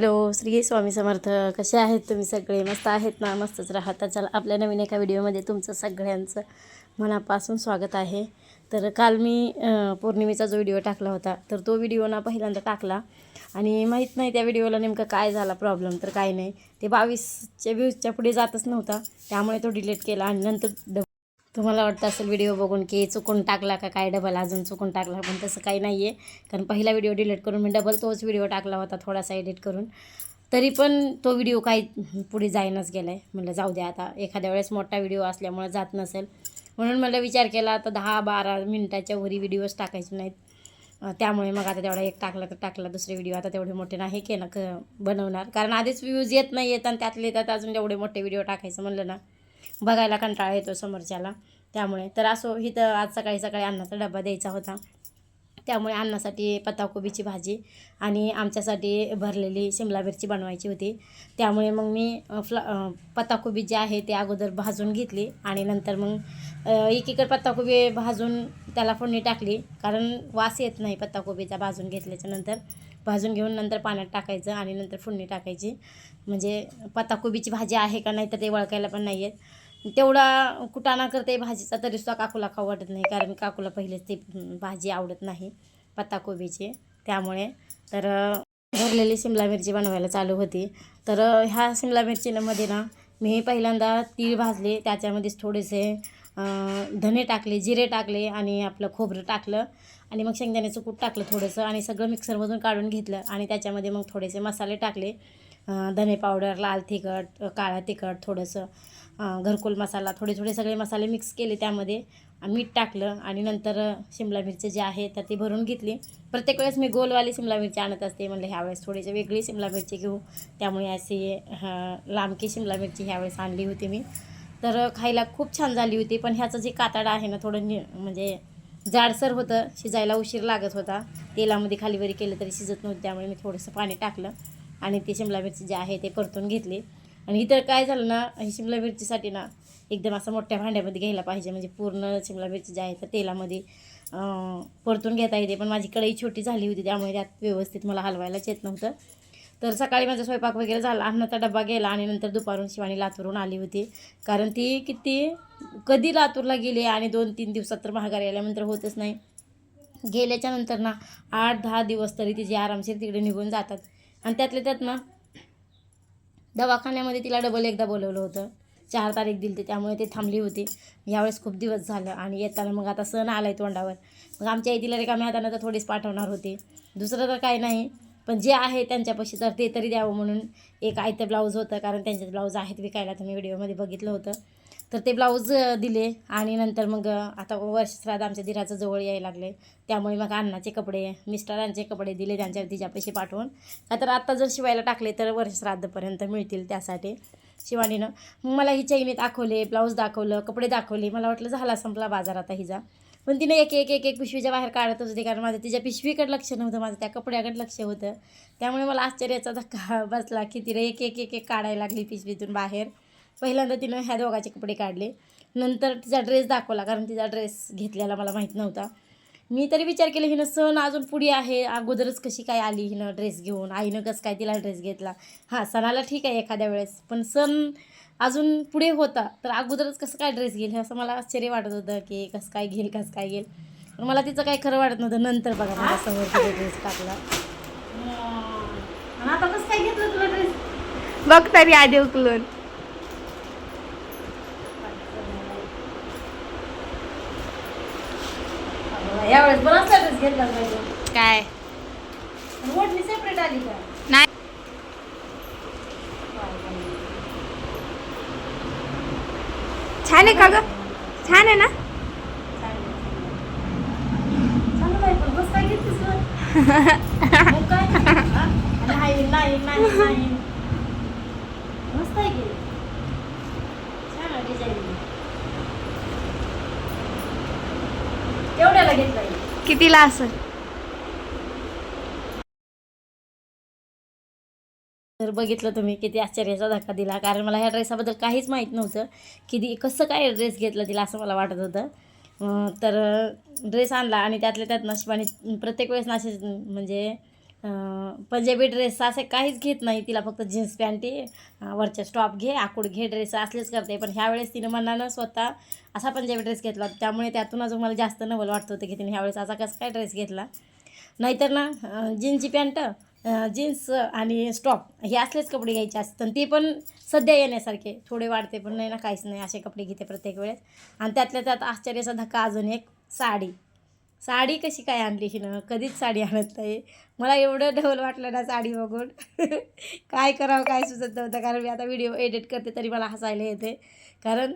Hello Shri Swami Samarth. कसे आहेत तुम्ही सगळे? मस्त आहेत ना? मस्तच राहता चला आपल्या नवीन एका व्हिडिओमध्ये तुमचं सगळ्यांचं मनापासून स्वागत आहे. तर काल मी पौर्णिमेचा जो व्हिडिओ टाकला होता तर तो व्हिडिओ ना पहिल्यांदा टाकला. आणि माहीत नाही त्या व्हिडिओला नेमकं काय झाला प्रॉब्लेम तर काय नाही. ते बावीसच्या व्ह्यूजच्या पुढे जातच नव्हता त्यामुळे तो डिलीट केला आणि नंतर तुम्हाला वाटतं असेल व्हिडिओ बघून की चुकून टाकला का काय डबल अजून चुकून टाकला पण तसं काही नाही आहे कारण पहिला व्हिडिओ डिलीट करून मी डबल तोच व्हिडिओ टाकला होता थोडासा एडिट करून. तरी पण तो व्हिडिओ काही पुढे जाईनच गेला आहे म्हणलं जाऊ द्या आता एखाद्या वेळेस मोठा व्हिडिओ असल्यामुळे जात नसेल. म्हणून मला विचार केला आता दहा बारा मिनटाच्या वरी व्हिडिओज टाकायचे नाहीत. त्यामुळे मग आता तेवढा एक टाकला तर टाकला दुसरे व्हिडिओ आता तेवढे मोठे नाही के क बनवणार. कारण आधीच व्ह्यूज येत नाही येत आणि त्यातले त्यात अजून एवढे मोठे व्हिडिओ टाकायचं म्हणलं ना. बघायला कंटाळा येतो समोरच्याला. त्यामुळे. तर असो इथं आज सकाळी सकाळी अन्नाचा डबा द्यायचा होता. त्यामुळे अन्नासाठी पत्ताकोबीची भाजी आणि आमच्यासाठी भरलेली शिमला मिरची बनवायची होती. त्यामुळे मग मी फ्ला पत्ताकोबी जी आहे ते अगोदर भाजून घेतली आणि नंतर मग एकीकडे पत्ताकोबी भाजून त्याला फोडणी टाकली. कारण वास येत नाही पत्ताकोबीचा भाजून घेतल्याच्या नंतर. भाजून घेऊन नंतर पाण्यात टाकायचं आणि नंतर फोडणी टाकायची. म्हणजे पत्ताकोबीची भाजी आहे का नाही तर ते वळखायला पण नाही आहेत तेवढा कुटाणा करते भाजीचा तरीसुद्धा काकूला खाऊ वाटत नाही कारण काकूला पहिलेच ती भाजी आवडत नाही पत्ताकोबीची. त्यामुळे तर भरलेली शिमला मिरची बनवायला चालू होती. तर ह्या शिमला मिरचीमध्ये ना मी पहिल्यांदा तीळ भाजले त्याच्यामध्येच थोडेसे धने टाकले जिरे टाकले आणि आपलं खोबरं टाकलं आणि मग शेंगदाण्याचं कूट टाकलं थोडंसं आणि सगळं मिक्सरमधून काढून घेतलं आणि त्याच्यामध्ये मग थोडेसे मसाले टाकले धने पावडर लाल तिखट काळा तिखट थोडंसं घरकोल मसाला थोडे थोडे सगळे मसाले मिक्स केले त्यामध्ये. मीठ टाकलं आणि नंतर शिमला मिरची जी आहे तर ती भरून घेतली. प्रत्येक वेळेस मी गोलवाली शिमला मिरची आणत असते. म्हणलं ह्यावेळेस थोडीशी वेगळी शिमला मिरची घेऊ. त्यामुळे अशी लांबकी शिमला मिरची ह्यावेळेस आणली होती मी. तर खायला खूप छान झाली होती. पण ह्याचं जे कातडा आहे ना थोडं नि म्हणजे जाडसर होतं शिजायला उशीर लागत होता. तेलामध्ये खाली वरी केलं तरी शिजत नव्हतं. त्यामुळे मी थोडंसं पाणी टाकलं आणि ती शिमला मिरची जी आहे ते परतून घेतली. आणि इतर काय झालं ना ही शिमला मिरचीसाठी ना एकदम असं मोठ्या भांड्यामध्ये घ्यायला पाहिजे. म्हणजे पूर्ण शिमला मिरची जी आहे तर तेलामध्ये परतून घेता येते. पण माझी कढई छोटी झाली होती त्यामुळे त्यात व्यवस्थित मला हलवायलाच येत नव्हतं. तर सकाळी माझा स्वयंपाक वगैरे झाला अन्नाचा डबा गेला आणि नंतर दुपारून शिवानी लातूरून आली होती. कारण ती किती कधी लातूरला गेली आणि दोन तीन दिवसात तर महागारी आल्यानंतर होतच नाही. गेल्याच्यानंतर ना आठ दहा दिवस तरी तिचे आरामशीर तिकडे निघून जातात. आणि त्यातल्या त्यात ना दवाखान्यामध्ये तिला डबल एकदा बोलवलं होतं. चार तारीख दिली होती त्यामुळे ते थांबली होती. यावेळेस खूप दिवस झालं आणि येताना मग आता सण आला आहे तोंडावर. मग आमच्या आई तिला रिकाम्या हातानं तर थोडीच पाठवणार होती. दुसरं तर काही नाही पण जे आहे त्यांच्यापाशी तर ते तरी द्यावं म्हणून एक आयतं ब्लाऊज होतं कारण त्यांचे ब्लाऊज आहेत विकायला. तुम्ही व्हिडिओमध्ये बघितलं होतं. तर ते ब्लाऊज दिले आणि नंतर मग आता वर्षश्राद्ध आमच्या दिराचं जवळ यायला लागले. त्यामुळे मग अण्णाचे कपडे मिस्टरांचे कपडे दिले त्यांच्या तिच्या पैसे पाठवून. तर आत्ता जर शिवायला टाकले तर वर्षश्राद्धपर्यंत मिळतील त्यासाठी शिवानीनं. मग मला ही चैनी दाखवले ब्लाऊज दाखवलं कपडे दाखवले. मला वाटलं झाला संपला बाजार आता हिचा. पण तिने एक एक एक एक पिशवीच्या बाहेर काढतच होती कारण माझं तिच्या पिशवीकडे लक्ष नव्हतं माझं त्या कपड्याकडे लक्ष होतं. त्यामुळे मला आश्चर्याचा धक्का बसला की तिने एक एक एक एक काढायला लागली पिशवीतून बाहेर. पहिल्यांदा तिनं ह्या दोघाचे कपडे काढले. नंतर तिचा ड्रेस दाखवला कारण तिचा ड्रेस घेतलेला मला माहीत नव्हता. मी तरी विचार केला हिनं सण अजून पुढे आहे अगोदरच कशी काय आली हिनं ड्रेस घेऊन आईनं कसं काय तिला ड्रेस घेतला. हां सणाला ठीक आहे एखाद्या वेळेस पण सण अजून पुढे होता तर अगोदरच कसं काय ड्रेस घेईल हे असं मला आश्चर्य वाटत होतं की कसं काय घेईल कसं काय घेईल. पण मला तिचं काही खरं वाटत नव्हतं. नंतर बघा मला समोर ड्रेस टाकला. आता कसं काय घेतलं तुला ड्रेस बघ तरी आधी उकलून यावेळेस बराचसा ड्रेस घेतला पाहिजे काय? आणि ओढणी सेपरेट आली का? नाही. छान आहे का ग? छान आहे ना? काय? नाही नाही नाही नाही मस्त आहे की छान आहे डिझाईन केवढ्याला घेतला कितीला असं तर बघितलं तुम्ही किती आश्चर्याचा धक्का दिला कारण मला ह्या ड्रेसाबद्दल काहीच माहीत नव्हतं. की कसं काय ड्रेस घेतला तिला असं मला वाटत होतं. तर ड्रेस आणला आणि त्यातल्या त्यात नशिबाने प्रत्येक वेळेस नाशे म्हणजे पंजाबी ड्रेस असे काहीच घेत नाही तिला फक्त जीन्स पॅन्ट आहे. वरच्या स्टॉप घे आकूड घे ड्रेस असलेच करते. पण ह्यावेळेस तिनं मनानं स्वतः असा पंजाबी ड्रेस घेतला त्यामुळे त्यातून अजून मला जास्त नवल वाटत होतं की तिने ह्यावेळेस असा कसा काय ड्रेस घेतला. नाहीतर ना जीन्सची पॅन्ट जीन्स आणि स्टॉप हे असलेच कपडे घ्यायचे असतात. आणि ते पण सध्या येण्यासारखे. थोडे वाढते पण नाही ना काहीच नाही. असे कपडे घेते प्रत्येक वेळेस. आणि त्यातल्या त्यात आश्चर्याचा धक्का अजून एक साडी. साडी कशी काय आणली हिनं? कधीच साडी आणत नाही. मला एवढं ढवल वाटलं ना साडी बघून. काय करावं काय सुचत नव्हतं. कारण मी आता व्हिडिओ एडिट करते तरी मला हसायला येते. कारण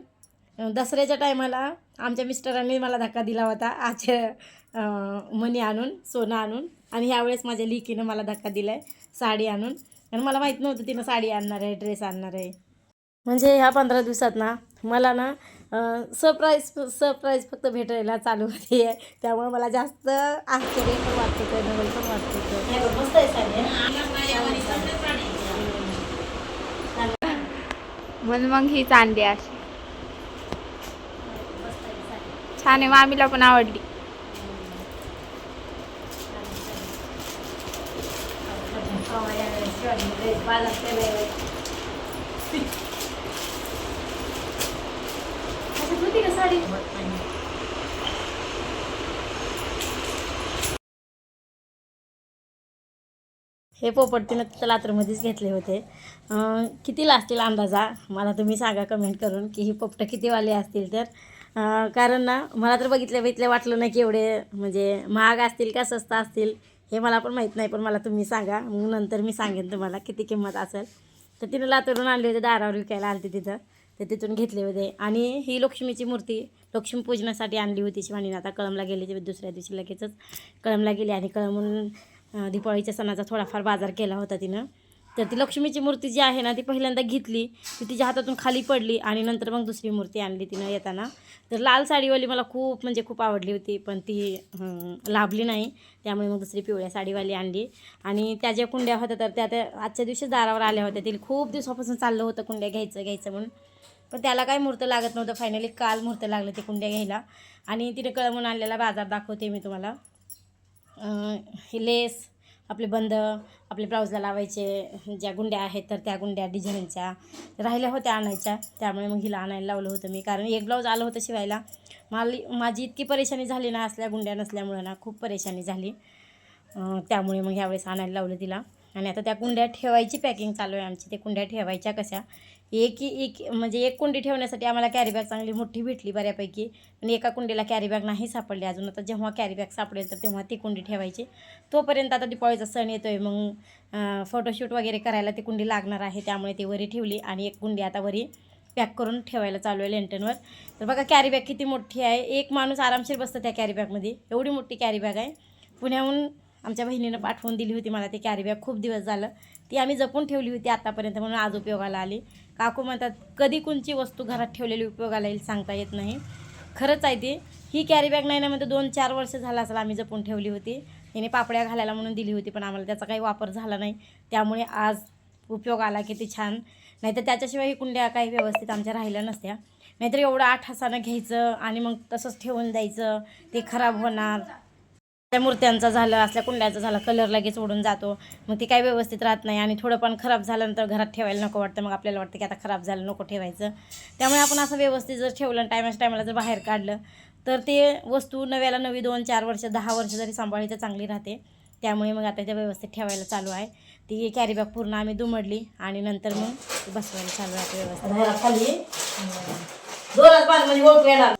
दसऱ्याच्या टायमाला आमच्या मिस्टरांनी मला धक्का दिला होता आजच्या अं, मणी आणून सोनं आणून. आणि ह्यावेळेस माझ्या लिकीनं मला धक्का दिला आहे साडी आणून. आणि मला माहीत नव्हतं तिनं साडी आणणार आहे ड्रेस आणणार आहे. म्हणजे ह्या पंधरा दिवसात ना मला ना सरप्राईज सरप्राईज फक्त भेटायला चालू होते त्यामुळे मला जास्त आश्चर्य पण वाटत होतं नवल पण वाटत आहे म्हणून मग हीच आणली अशी छान आहे मामीला पण आवडली साडी हे पोपट तिनं तिथं लातूरमध्येच घेतले होते. किती कितीला असतील अंदाजा? मला तुम्ही सांगा कमेंट करून की ही पोपटं कितीवाले असतील तर. कारण ना मला तर बघितल्या बघितल्या वाटलं नाही की एवढे म्हणजे महाग असतील का स्वस्त असतील हे मला पण माहीत नाही पण मला तुम्ही सांगा. मग नंतर मी सांगेन तुम्हाला किती किंमत असेल. तर तिनं लातूरून आणले होते दारावर विकायला आलते तिथं. तर तिथून घेतले होते. आणि ही लक्ष्मीची मूर्ती लक्ष्मीपूजनासाठी आणली होती शिवानीनं. आता कळमला गेली दुसऱ्या दिवशी लगेचच कळमला गेली आणि कळमून दिपाळीच्या सणाचा थोडाफार बाजार केला होता तिनं. तर ती लक्ष्मीची मूर्ती जी आहे ना ती पहिल्यांदा घेतली. ती तिच्या हातातून खाली पडली आणि नंतर मग दुसरी मूर्ती आणली तिनं येताना. तर लाल साडीवाली मला खूप म्हणजे खूप आवडली होती पण ती लाभली नाही. त्यामुळे मग दुसरी पिवळ्या साडीवाली आणली. आणि त्या ज्या कुंड्या होत्या तर त्या त्या आजच्या दिवशी दारावर आल्या होत्या. तिला खूप दिवसापासून चाललं होतं कुंड्या घ्यायचं घ्यायचं म्हणून. पण त्याला काय मूर्त लागत नव्हतं. फायनली काल मूर्त लागलं ते कुंड्या घ्यायला. आणि तिने कळवून आणलेला बाजार दाखवते मी तुम्हाला. लेस आपले बंद आपले ब्लाऊजला लावायचे ज्या गुंड्या आहेत तर त्या गुंड्या डिझाईनच्या राहिल्या होत्या आणायच्या. त्यामुळे मग हिला आणायला लावलं होतं मी. कारण एक ब्लाऊज आलं होतं शिवायला. माली माझी इतकी परेशानी झाली ना असल्या गुंड्या नसल्यामुळं ना खूप परेशानी झाली. त्यामुळे मग ह्यावेळेस आणायला लावलं तिला. आणि आता त्या कुंड्या ठेवायची पॅकिंग चालू आहे आमची. ते कुंड्या ठेवायच्या कशा? एक एक म्हणजे एक कुंडी ठेवण्यासाठी आम्हाला कॅरीबॅग चांगली मोठी भेटली बऱ्यापैकी. आणि एका कुंडीला कॅरीबॅग नाही सापडली अजून. आता जेव्हा कॅरीबॅग सापडेल तर तेव्हा ती कुंडी ठेवायची. तोपर्यंत आता दिपाळीचा सण येतो आहे मग फोटोशूट वगैरे करायला ती कुंडी लागणार आहे. त्यामुळे ती वरी ठेवली आणि एक कुंडी आता वरी पॅक करून ठेवायला चालू आहे लेंटनवर तर बघा कॅरीबॅग किती मोठी आहे. एक माणूस आरामशीर बसतं त्या कॅरीबॅगमध्ये एवढी मोठी कॅरीबॅग आहे. पुण्याहून आमच्या बहिणीनं पाठवून दिली होती मला ती कॅरीबॅग खूप दिवस झालं. ती आम्ही जपून ठेवली होती आतापर्यंत म्हणून आज उपयोगाला आली. काकू म्हणतात कधी कोणची वस्तू घरात ठेवलेली उपयोगाला येईल सांगता येत नाही. खरंच आहे ती. ही कॅरी बॅग नाही ना म्हणजे दोन चार वर्ष झालं असेल आम्ही जपून ठेवली होती. तिने पापड्या घालायला म्हणून दिली होती पण आम्हाला त्याचा काही वापर झाला नाही. त्यामुळे आज उपयोग आला किती छान. नाहीतर त्याच्याशिवाय ही कुंड्या काही व्यवस्थित आमच्या राहिल्या नसत्या. नाहीतर एवढं आठ हसानं घ्यायचं आणि मग तसंच ठेवून द्यायचं. ते खराब होणार. त्या मूर्त्यांचा झालं असल्या कुंड्याचं झालं कलर लगेच उडून जातो. मग ते काही व्यवस्थित राहत नाही आणि थोडं पण खराब झाल्यानंतर घरात ठेवायला नको वाटतं. मग आपल्याला वाटतं की आता खराब झालं नको ठेवायचं. त्यामुळे आपण असं व्यवस्थित जर ठेवलं टायमाच्या टायमाला जर बाहेर काढलं तर ते वस्तू नव्याला नवी दोन चार वर्ष दहा वर्ष जरी सांभाळली तर चांगली राहते. त्यामुळे मग आता ते व्यवस्थित ठेवायला चालू आहे. ती कॅरी बॅग पूर्ण आम्ही दुमडली आणि नंतर मग ती बसवायला चालू आहे व्यवस्थित. पाणी म्हणजे ओळखू येणार.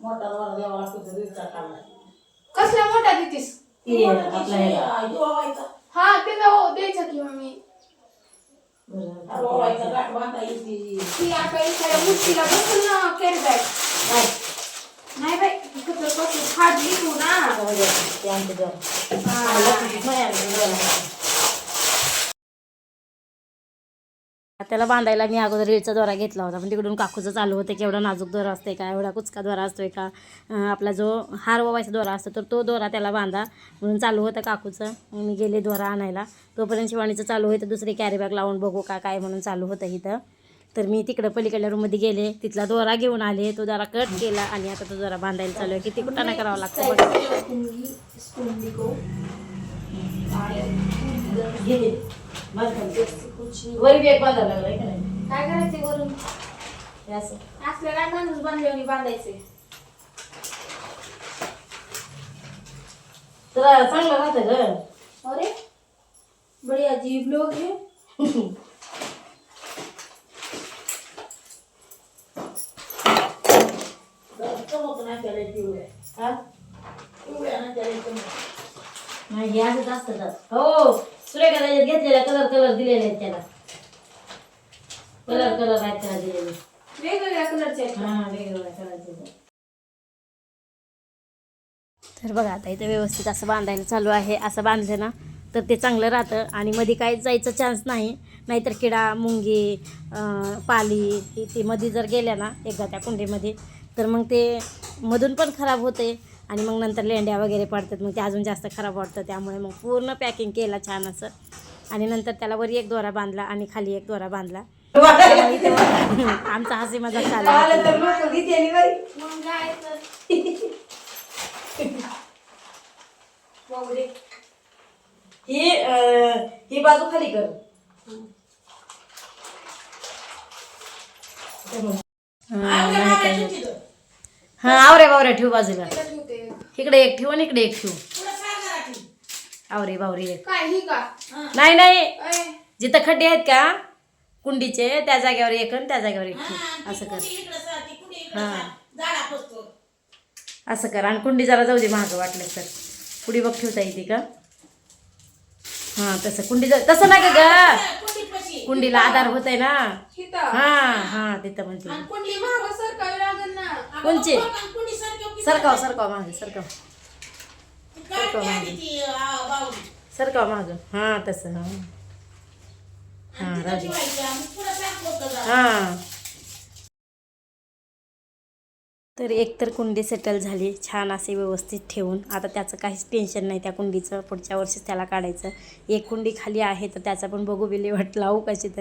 एक मोटारवर द्यावा लागतो तर रिक्षा कसला मोठा देतीस ते आपला ह्याला. हा ते जाऊ द्यायचं की मम्मी बरं, ती आता एखाद्या मूर्तीला बसून ना कॅरी बॅग काय? नाही बाई इकडं बसून तू ना आता ते आमचं घर. बरं. त्याला बांधायला मी अगोदर रेडचा दोरा घेतला होता. पण तिकडून काकूचं चालू होतं की एवढा नाजूक दोरा असतोय का एवढा कुचका दोरा असतोय का आपला जो हार ववायचा दोरा असतो तर तो दोरा त्याला बांधा. म्हणून चालू होतं काकूचं. मी गेले दोरा आणायला. तोपर्यंत शिवाणीचं चालू होतं दुसरी कॅरी बॅग लावून बघू का काय म्हणून चालू होतं इथं. तर मी तिकडं पलीकडल्या रूममध्ये गेले. तिथला दोरा घेऊन आले. तो जरा कट केला आणि आता तो जरा बांधायला चालू आहे. किती कुठं करावा लागतं बघा वर बी एक बांधावं लागलाय का नाही काय करायचे वरून? हे असं. असलं काय माणूस बांधले बांधायचे तर चांगलं राहतं ग. अरे बढी अजीब लोग है? नाही हे असंच असतं तर. हो. सुरेखा त्याच्यात घेतलेला कलर कलर दिलेले आहेत त्याला. कलर कलर आहेत त्याला दिलेले. वेगवेगळ्या कलरचे आहेत. हा वेगवेगळ्या कलरचे तर बघा आता इथं व्यवस्थित असं बांधायला चालू आहे. असं बांधलं ना तर ते चांगलं राहतं. आणि मध्ये काही जायचं चान्स नाही. नाहीतर किडा मुंगी अं, पाली हे ते मध्ये जर गेल्या ना एकदा त्या कुंडीमध्ये तर मग ते मधून पण खराब होते. आणि मग नंतर लेंड्या वगैरे पडतात मग ते अजून जास्त खराब वाटतं. त्यामुळे मग पूर्ण पॅकिंग केलं छान असं. आणि नंतर त्याला वर एक दोरा बांधला आणि खाली एक दोरा बांधला. आमचा हसी मजा चालू. ही ही बाजू खाली कर. हा आवरे बावरे ठेव बाजूला. ठेवते. इकडे एक ठेव आणि इकडे एक ठेव. आवरे बावरे. एक काय ही. का नाही नाही. अय, जिथं खड्डे आहेत का कुंडीचे त्या जागेवर एक आणि त्या जागेवर एक ठेव. असं कर. हा. असं कर. आणि कुंडी जरा जाऊ दे महाग वाटलं तर. पुढी बघ ठेवता येते का? हा तसं कुंडी तसं ना ग? कुंडीला आधार होत आहे ना. हा हा तिथं म्हणते मी. कुंडली मागं सरकावी लागेल ना. कोणची? सरकाव सरकाव माग सरकाव. सरकाव माग. सरकाव माग. हा तसं हा. हा राजू. हा. तर एकतर कुंडी सेटल झाली. छान असे व्यवस्थित ठेवून. आता त्याचं काहीच टेन्शन नाही. त्या कुंडीचं पुढच्या वर्षीच त्याला काढायचं. एक कुंडी खाली आहे तर त्याचा पण बघू विल्हेवाट लावू कशी तरी.